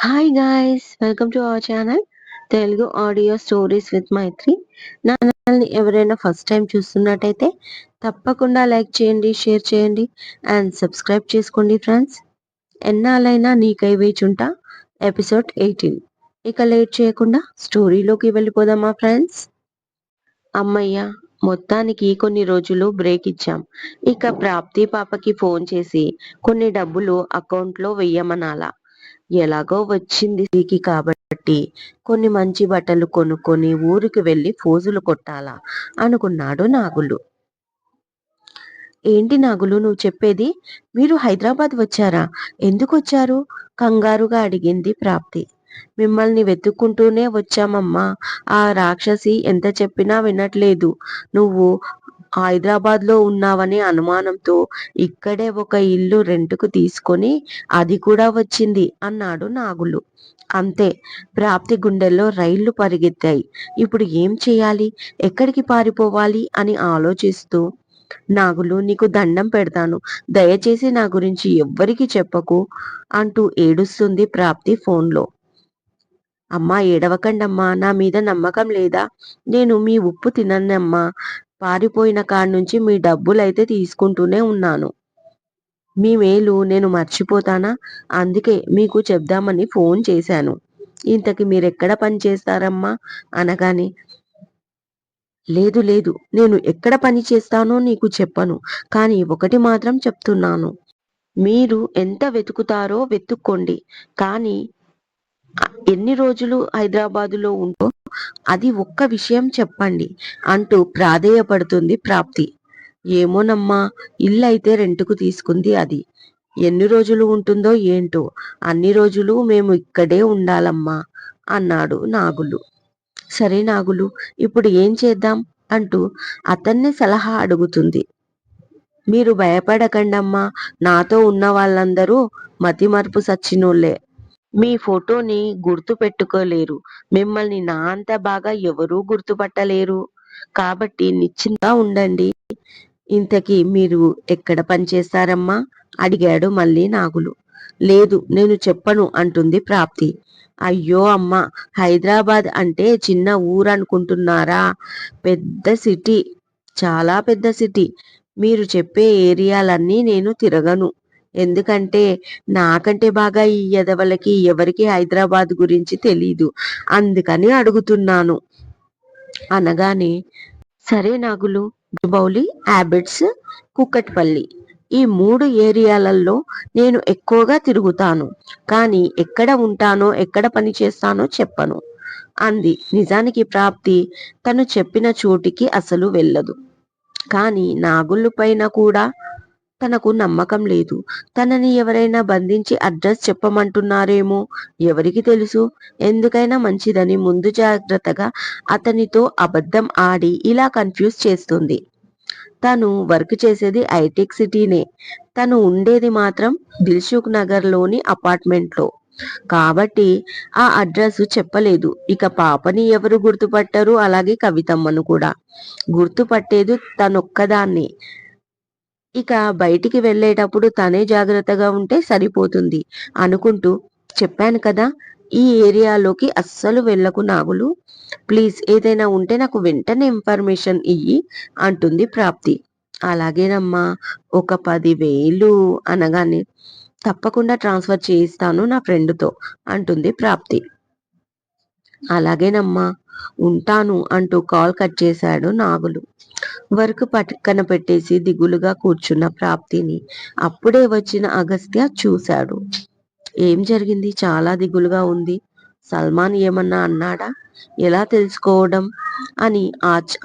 Hi guys welcome to our channel Telugu audio stories with Maithri నా ఛానల్ని ఎవరైనా first time చూస్తున్నట్టయితే తప్పకుండా లైక్ చేయండి షేర్ చేయండి అండ్ సబ్స్క్రైబ్ చేసుకోండి ఫ్రెండ్స్ ఎన్నాళ్ళైనా నీకై వేచుంటా ఎపిసోడ్ ఎయిటీన్ ఇక లేట్ చేయకుండా స్టోరీలోకి వెళ్ళిపోదామా ఫ్రెండ్స్ అమ్మయ్య మొత్తానికి కొన్ని రోజులు బ్రేక్ ఇచ్చాం. ఇక ప్రాప్తి పాపకి ఫోన్ చేసి కొన్ని డబ్బులు అకౌంట్లో వెయ్యమనాలా? ఎలాగో వచ్చింది కాబట్టి కొన్ని మంచి బట్టలు కొనుక్కొని ఊరికి వెళ్ళి ఫోజులు కొట్టాలా అనుకున్నాడు నాగులు. ఏంటి నాగులు నువ్వు చెప్పేది? మీరు హైదరాబాద్ వచ్చారా? ఎందుకు వచ్చారు? కంగారుగా అడిగింది ప్రాప్తి. మిమ్మల్ని వెతుక్కుంటూనే వచ్చామమ్మా. ఆ రాక్షసి ఎంత చెప్పినా వినట్లేదు. నువ్వు హైదరాబాద్లో ఉన్నావనే అనుమానంతో ఇక్కడే ఒక ఇల్లు రెంటుకు తీసుకొని అది కూడా వచ్చింది అన్నాడు నాగులు. అంతే ప్రాప్తి గుండెల్లో రైళ్ళు పరిగెత్తాయి. ఇప్పుడు ఏం చేయాలి? ఎక్కడికి పారిపోవాలి? అని ఆలోచిస్తూ నాగులు నీకు దండం పెడతాను. దయచేసి నా గురించి ఎవ్వరికి చెప్పకు అంటూ ఏడుస్తుంది ప్రాప్తి ఫోన్లో. అమ్మా ఏడవకండమ్మా నా మీద నమ్మకం లేదా? నేను మీ ఉప్పు తినన్నమ్మా పారిపోయిన కాడి నుంచి మీ డబ్బులైతే తీసుకుంటూనే ఉన్నాను. మీ మేలు నేను మర్చిపోతానా? అందుకే మీకు చెప్దామని ఫోన్ చేశాను. ఇంతకి మీరెక్కడ పని చేస్తారమ్మా? అనగానే లేదు లేదు నేను ఎక్కడ పని చేస్తానో నీకు చెప్పను కానీ ఒకటి మాత్రం చెప్తున్నాను. మీరు ఎంత వెతుకుతారో వెతుక్కోండి కానీ ఎన్ని రోజులు హైదరాబాదులో ఉంటో అది ఒక్క విషయం చెప్పండి అంటూ ప్రాధేయపడుతుంది ప్రాప్తి. ఏమోనమ్మా ఇల్లు అయితే రెంటుకు తీసుకుంది అది. ఎన్ని రోజులు ఉంటుందో ఏంటో అన్ని రోజులు మేము ఇక్కడే ఉండాలమ్మా అన్నాడు నాగులు. సరే నాగులు ఇప్పుడు ఏం చేద్దాం? అంటూ అతన్ని సలహా అడుగుతుంది. మీరు భయపడకండమ్మా నాతో ఉన్న వాళ్ళందరూ మతిమరుపు సచ్చినోళ్ళే మీ ఫోటోని గుర్తు పెట్టుకోలేరు మిమ్మల్ని నా అంత బాగా ఎవరూ గుర్తుపట్టలేరు. కాబట్టి నిశ్చింతగా ఉండండి. ఇంతకీ మీరు ఎక్కడ పనిచేస్తారమ్మా అడిగాడు మళ్ళీ నాగులు. లేదు నేను చెప్పను అంటుంది ప్రాప్తి. అయ్యో అమ్మ హైదరాబాద్ అంటే చిన్న ఊరు అనుకుంటున్నారా? పెద్ద సిటీ చాలా పెద్ద సిటీ. మీరు చెప్పే ఏరియాలన్నీ నేను తిరగను. ఎందుకంటే నాకంటే బాగా ఈ ఎదవలకి ఎవరికి హైదరాబాద్ గురించి తెలీదు. అందుకని అడుగుతున్నాను. అనగానే సరే నాగులు బౌలి హ్యాబిట్స్ కుక్కట్పల్లి. ఈ మూడు ఏరియాలలో నేను ఎక్కువగా తిరుగుతాను. కానీ ఎక్కడ ఉంటానో ఎక్కడ పని చేస్తానో చెప్పను. అంది. నిజానికి ప్రాప్తి తను చెప్పిన చోటికి అసలు వెళ్ళదు. కానీ నాగుళ్ళు పైన కూడా తనకు నమ్మకం లేదు. తనని ఎవరైనా బంధించి అడ్రస్ చెప్పమంటున్నారేమో? ఎవరికి తెలుసు? ఎందుకైనా మంచిదని ముందు జాగ్రత్తగా అతనితో అబద్ధం ఆడి ఇలా కన్ఫ్యూజ్ చేస్తుంది. తను వర్క్ చేసేది ఐటెక్ సిటీనే. తను ఉండేది మాత్రం దిల్సుఖ్ నగర్లోని అపార్ట్మెంట్లో కాబట్టి ఆ అడ్రస్ చెప్పలేదు. ఇక పాపని ఎవరు గుర్తుపట్టరు? అలాగే కవితమ్మను కూడా. గుర్తుపట్టేది తనొక్కదాన్ని. ఇక బయటికి వెళ్ళేటప్పుడు తనే జాగ్రత్తగా ఉంటే సరిపోతుంది అనుకుంటూ చెప్పాను కదా ఈ ఏరియాలోకి అస్సలు వెళ్ళకు నాగులు. ప్లీజ్ ఏదైనా ఉంటే నాకు వెంటనే ఇన్ఫర్మేషన్ ఇయ్యి అంటుంది ప్రాప్తి. అలాగేనమ్మా ఒక పదివేలు అనగానే తప్పకుండా ట్రాన్స్ఫర్ చేయిస్తాను నా ఫ్రెండ్తో అంటుంది ప్రాప్తి. అలాగేనమ్మా ఉంటాను అంటూ కాల్ కట్ చేశాడు నాగులు. వర్క్ పక్కన పెట్టేసి దిగులుగా కూర్చున్న ప్రాప్తిని అప్పుడే వచ్చిన అగస్త్య చూశాడు. ఏం జరిగింది? చాలా దిగులుగా ఉంది. సల్మాన్ ఏమన్నా అన్నాడా? ఎలా తెలుసుకోవడం? అని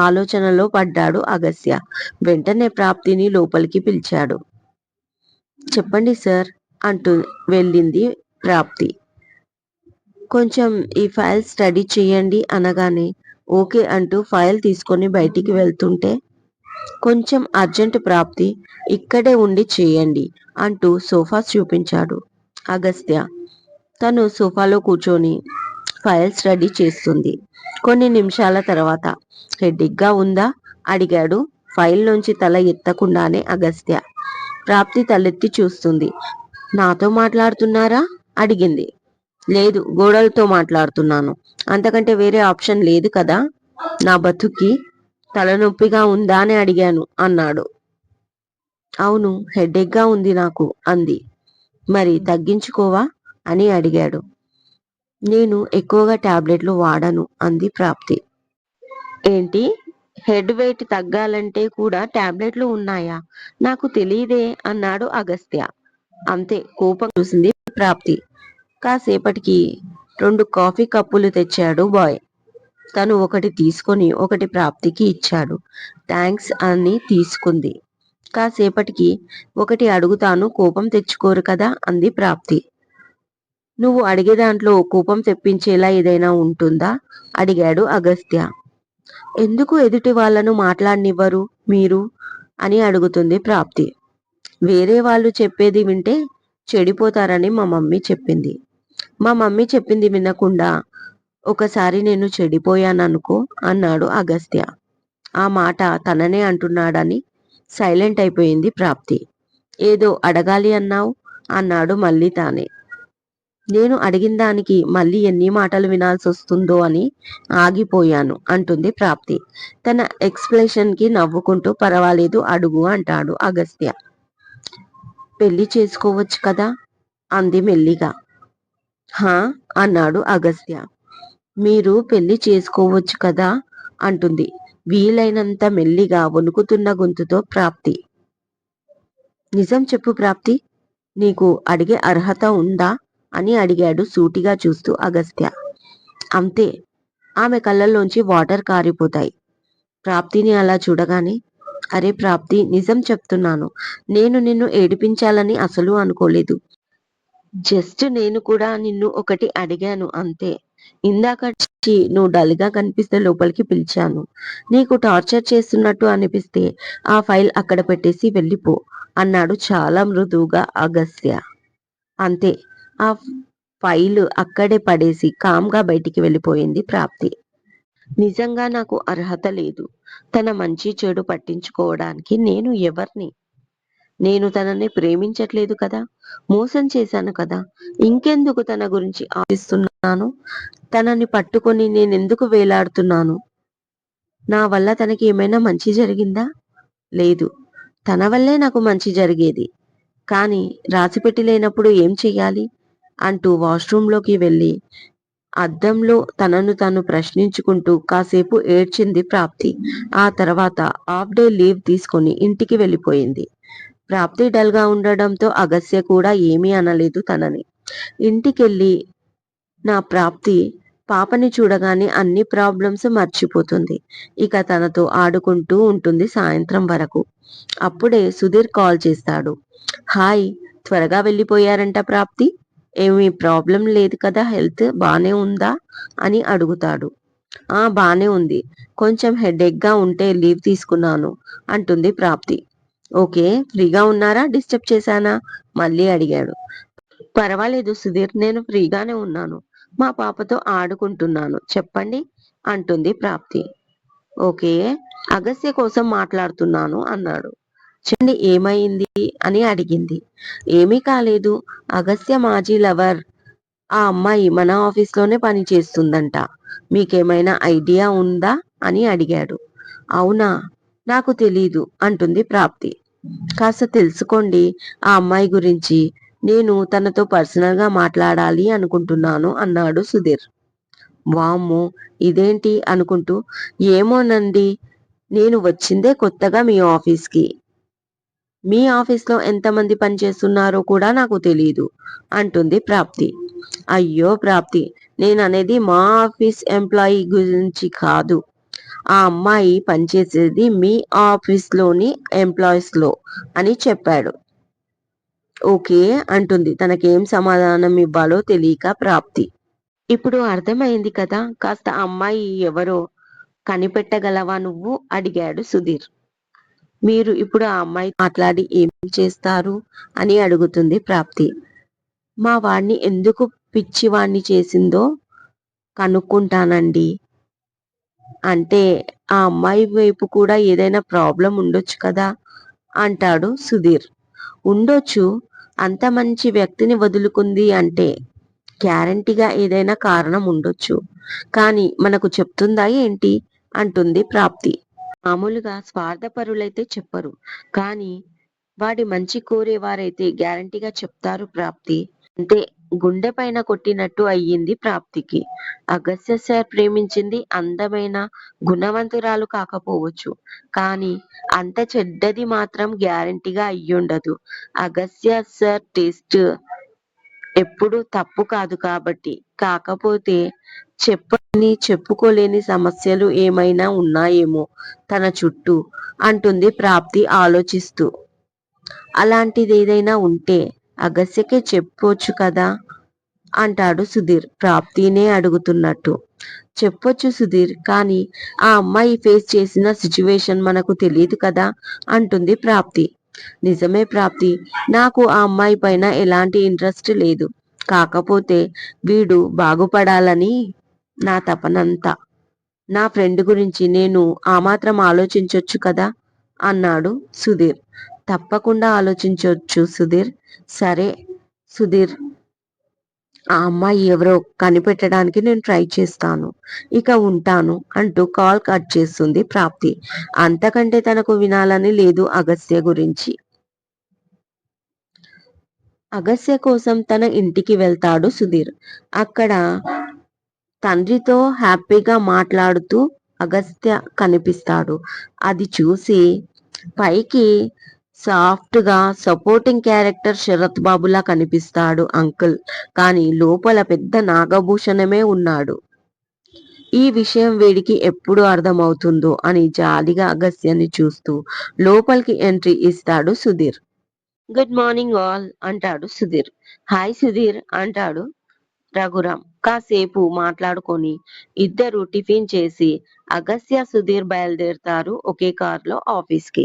ఆలోచనలో పడ్డాడు అగస్య వెంటనే ప్రాప్తిని లోపలికి పిలిచాడు. చెప్పండి సార్ అంటూ వెళ్ళింది ప్రాప్తి. కొంచెం ఈ ఫైల్ స్టడీ చేయండి అనగానే ఓకే అంటూ ఫైల్ తీసుకొని బయటికి వెళ్తుంటే కొంచెం అర్జెంట్ ప్రాప్తి ఇక్కడే ఉండి చేయండి అంటూ సోఫా చూపించాడు అగస్త్య. తను సోఫాలో కూర్చొని ఫైల్స్ రెడీ చేస్తుంది. కొన్ని నిమిషాల తర్వాత హెడ్డిగ్గా ఉందా? అడిగాడు ఫైల్ నుంచి తల ఎత్తకుండానే అగస్త్య. ప్రాప్తి తలెత్తి చూస్తుంది. నాతో మాట్లాడుతున్నారా? అడిగింది. లేదు గోడలతో మాట్లాడుతున్నాను. అంతకంటే వేరే ఆప్షన్ లేదు కదా? నా బతుక్కి తలనొప్పిగా ఉందా అని అడిగాను అన్నాడు. అవును హెడేక్గా ఉంది నాకు అంది. మరి తగ్గించుకోవా? అని అడిగాడు. నేను ఎక్కువగా టాబ్లెట్లు వాడను అంది ప్రాప్తి. ఏంటి? హెడ్ వెయిట్ తగ్గాలంటే కూడా టాబ్లెట్లు ఉన్నాయా? నాకు తెలియదే అన్నాడు అగస్త్య. అంతే కోపం చూసింది ప్రాప్తి. కాసేపటికి రెండు కాఫీ కప్పులు తెచ్చాడు బాయ్. తను ఒకటి తీసుకొని ఒకటి ప్రాప్తికి ఇచ్చాడు. థ్యాంక్స్ అని తీసుకుంది. కాసేపటికి ఒకటి అడుగుతాను కోపం తెచ్చుకోరు కదా అంది ప్రాప్తి. నువ్వు అడిగే దాంట్లో కోపం తెప్పించేలా ఏదైనా ఉంటుందా? అడిగాడు అగస్త్య. ఎందుకు ఎదుటి వాళ్ళను మాట్లాడనివ్వరు మీరు? అని అడుగుతుంది ప్రాప్తి. వేరే వాళ్ళు చెప్పేది వింటే చెడిపోతారని మా మమ్మీ చెప్పింది. మా మమ్మీ చెప్పింది వినకుండా ఒకసారి నేను చెడిపోయాననుకో అన్నాడు అగస్త్య. ఆ మాట తననే అంటున్నాడని సైలెంట్ అయిపోయింది ప్రాప్తి. ఏదో అడగాలి అన్నావు? అన్నాడు మళ్ళీ తానే. నేను అడిగిన దానికి మళ్ళీ ఎన్ని మాటలు వినాల్సి వస్తుందో అని ఆగిపోయాను అంటుంది ప్రాప్తి. తన ఎక్స్ప్లెషన్కి నవ్వుకుంటూ పర్వాలేదు అడుగు అంటాడు అగస్త్య. పెళ్ళి చేసుకోవచ్చు కదా? అంది మెల్లిగా. హా అన్నాడు అగస్త్య. మీరు పెళ్ళి చేసుకోవచ్చు కదా అంటుంది. వీలైనంత మెల్లిగా వణుకుతున్న గొంతుతో ప్రాప్తి. నిజం చెప్పు ప్రాప్తి. నీకు అడిగే అర్హత ఉందా అని అడిగాడు సూటిగా చూస్తూ అగస్త్య. అంతే. ఆమె కళ్ళల్లోంచి వాటర్ కారిపోతాయి. ప్రాప్తిని అలా చూడగానే అరే ప్రాప్తి నిజం చెప్తున్నాను. నేను నిన్ను ఏడిపించాలని అసలు అనుకోలేదు. జస్ట్ నేను కూడా నిన్ను ఒకటి అడిగాను అంతే. ఇందాక వచ్చి నువ్వు డల్గా కనిపిస్తే లోపలికి పిలిచాను. నీకు టార్చర్ చేస్తున్నట్టు అనిపిస్తే ఆ ఫైల్ అక్కడ పెట్టేసి వెళ్ళిపో అన్నాడు చాలా మృదువుగా అగస్త్య. అంతే. ఆ ఫైల్ అక్కడే పడేసి కామ్గా బయటికి వెళ్ళిపోయింది ప్రాప్తి. నిజంగా నాకు అర్హత లేదు. తన మంచి చెడు పట్టించుకోవడానికి నేను ఎవరిని నేను తనని ప్రేమించట్లేదు కదా? మోసం చేశాను కదా? ఇంకెందుకు తన గురించి ఆలోచిస్తున్నాను? తనని పట్టుకొని నేనెందుకు వేలాడుతున్నాను? నా వల్ల తనకి ఏమైనా మంచి జరిగిందా? లేదు. తన వల్లే నాకు మంచి జరిగేది. కానీ రాసిపెట్టి లేనప్పుడు ఏం చెయ్యాలి? అంటూ వాష్రూంలోకి వెళ్ళి అద్దంలో తనను తాను ప్రశ్నించుకుంటూ కాసేపు ఏడ్చింది ప్రాప్తి. ఆ తర్వాత హాఫ్ డే లీవ్ తీసుకొని ఇంటికి వెళ్ళిపోయింది. ప్రాప్తి డల్గా ఉండడంతో అగస్య కూడా ఏమీ అనలేదు తనని. ఇంటికెళ్ళి నా ప్రాప్తి పాపని చూడగానే అన్ని ప్రాబ్లమ్స్ మర్చిపోతుంది. ఇక తనతో ఆడుకుంటూ ఉంటుంది సాయంత్రం వరకు. అప్పుడే సుధీర్ కాల్ చేస్తాడు. హాయ్ త్వరగా వెళ్ళిపోయారంట ప్రాప్తి? ఏమీ ప్రాబ్లం లేదు కదా హెల్త్ బానే ఉందా? అని అడుగుతాడు. ఆ బానే ఉంది. కొంచెం హెడేక్గా ఉంటే లీవ్ తీసుకున్నాను అంటుంది ప్రాప్తి. ఓకే ఫ్రీగా ఉన్నారా? డిస్టర్బ్ చేశానా? మళ్ళీ అడిగాడు. పర్వాలేదు సుధీర్ నేను ఫ్రీగానే ఉన్నాను. మా పాపతో ఆడుకుంటున్నాను. చెప్పండి అంటుంది ప్రాప్తి. ఓకే అగస్య కోసం మాట్లాడుతున్నాను అన్నాడు. చెప్పండి ఏమైంది అని అడిగింది. ఏమీ కాలేదు. అగస్య మాజీ లవర్. ఆ అమ్మాయి మన ఆఫీస్లోనే పని చేస్తుందంట. మీకేమైనా ఐడియా ఉందా అని అడిగాడు. అవునా? నాకు తెలీదు అంటుంది ప్రాప్తి. కాస్త తెలుసుకోండి ఆ అమ్మాయి గురించి. నేను తనతో పర్సనల్గా మాట్లాడాలి అనుకుంటున్నాను అన్నాడు సుధీర్. వామ్మో ఇదేంటి అనుకుంటూ ఏమోనండి నేను వచ్చిందే కొత్తగా మీ ఆఫీస్కి. మీ ఆఫీస్లో ఎంతమంది పనిచేస్తున్నారో కూడా నాకు తెలియదు అంటుంది ప్రాప్తి. అయ్యో ప్రాప్తి నేను అనేది మా ఆఫీస్ ఎంప్లాయీ గురించి కాదు. ఆ అమ్మాయి పనిచేసేది మీ ఆఫీస్లోని ఎంప్లాయీస్లో అని చెప్పాడు. ఓకే అంటుంది. తనకేం సమాధానం ఇవ్వాలో తెలియక ప్రాప్తి. ఇప్పుడు అర్థమైంది కదా కాస్త అమ్మాయి ఎవరో కనిపెట్టగలవా నువ్వు? అడిగాడు సుధీర్. మీరు ఇప్పుడు ఆ అమ్మాయి మాట్లాడి ఏం చేస్తారు? అని అడుగుతుంది ప్రాప్తి. మా వాడిని ఎందుకు పిచ్చివాణ్ణి చేసిందో కనుక్కుంటానండి. అంటే ఆ అమ్మాయి వైపు కూడా ఏదైనా ప్రాబ్లం ఉండొచ్చు కదా? అంటాడు సుధీర్. ఉండొచ్చు. అంత మంచి వ్యక్తిని వదులుకుంది అంటే గ్యారంటీగా ఏదైనా కారణం ఉండొచ్చు. కానీ మనకు చెప్తుందా ఏంటి? అంటుంది ప్రాప్తి. మామూలుగా స్వార్థపరులైతే చెప్పరు. కానీ వాడి మంచి కోరేవారైతే గ్యారంటీగా చెప్తారు ప్రాప్తి. అంటే గుండె పైన కొట్టినట్టు అయ్యింది ప్రాప్తికి. అగస్య సార్ ప్రేమించింది అందమైన గుణవంతురాలు కాకపోవచ్చు. కానీ అంత చెడ్డది మాత్రం గ్యారంటీగా అయ్యుండదు. అగస్య సార్ టేస్ట్ ఎప్పుడు తప్పు కాదు కాబట్టి. కాకపోతే చెప్పని చెప్పుకోలేని సమస్యలు ఏమైనా ఉన్నాయేమో తన చుట్టూ అంటుంది ప్రాప్తి ఆలోచిస్తూ. అలాంటిది ఏదైనా ఉంటే అగస్యకే చెప్పొచ్చు కదా? అంటాడు సుధీర్. ప్రాప్తినే అడుగుతున్నట్టు. చెప్పొచ్చు సుధీర్ కానీ ఆ అమ్మాయి ఫేస్ చేసిన సిచ్యువేషన్ మనకు తెలియదు కదా? అంటుంది ప్రాప్తి. నిజమే ప్రాప్తి. నాకు ఆ అమ్మాయి పైన ఎలాంటి ఇంట్రెస్ట్ లేదు. కాకపోతే వీడు బాగుపడాలని నా తపనంతా. నా ఫ్రెండ్ గురించి నేను ఆ మాత్రం ఆలోచించొచ్చు కదా? అన్నాడు సుధీర్. తప్పకుండా ఆలోచించవచ్చు సుధీర్. సరే సుధీర్. ఆ అమ్మాయి ఎవరో కనిపెట్టడానికి నేను ట్రై చేస్తాను. ఇక ఉంటాను అంటూ కాల్ కట్ చేస్తుంది ప్రాప్తి. అంతకంటే తనకు వినాలని లేదు అగస్త్య గురించి. అగస్య కోసం తన ఇంటికి వెళ్తాడు సుధీర్. అక్కడ తండ్రితో హ్యాపీగా మాట్లాడుతూ అగస్త్య కనిపిస్తాడు. అది చూసి పైకి సాఫ్ట్గా సపోర్టింగ్ క్యారెక్టర్ శరత్ బాబులా కనిపిస్తాడు అంకుల్. కానీ లోపల పెద్ద నాగభూషణమే ఉన్నాడు. ఈ విషయం వీడికి ఎప్పుడు అర్థమవుతుందో అని జాలిగా అగస్త్యాన్ని చూస్తూ లోపలికి ఎంట్రీ ఇస్తాడు సుధీర్. గుడ్ మార్నింగ్ ఆల్ అంటాడు సుధీర్. హాయ్ సుధీర్ అంటాడు రఘురామ్. కాసేపు మాట్లాడుకొని ఇద్దరు టిఫిన్ చేసి అగస్త్య సుధీర్ బయలుదేరుతారు ఒకే కారులో ఆఫీస్కి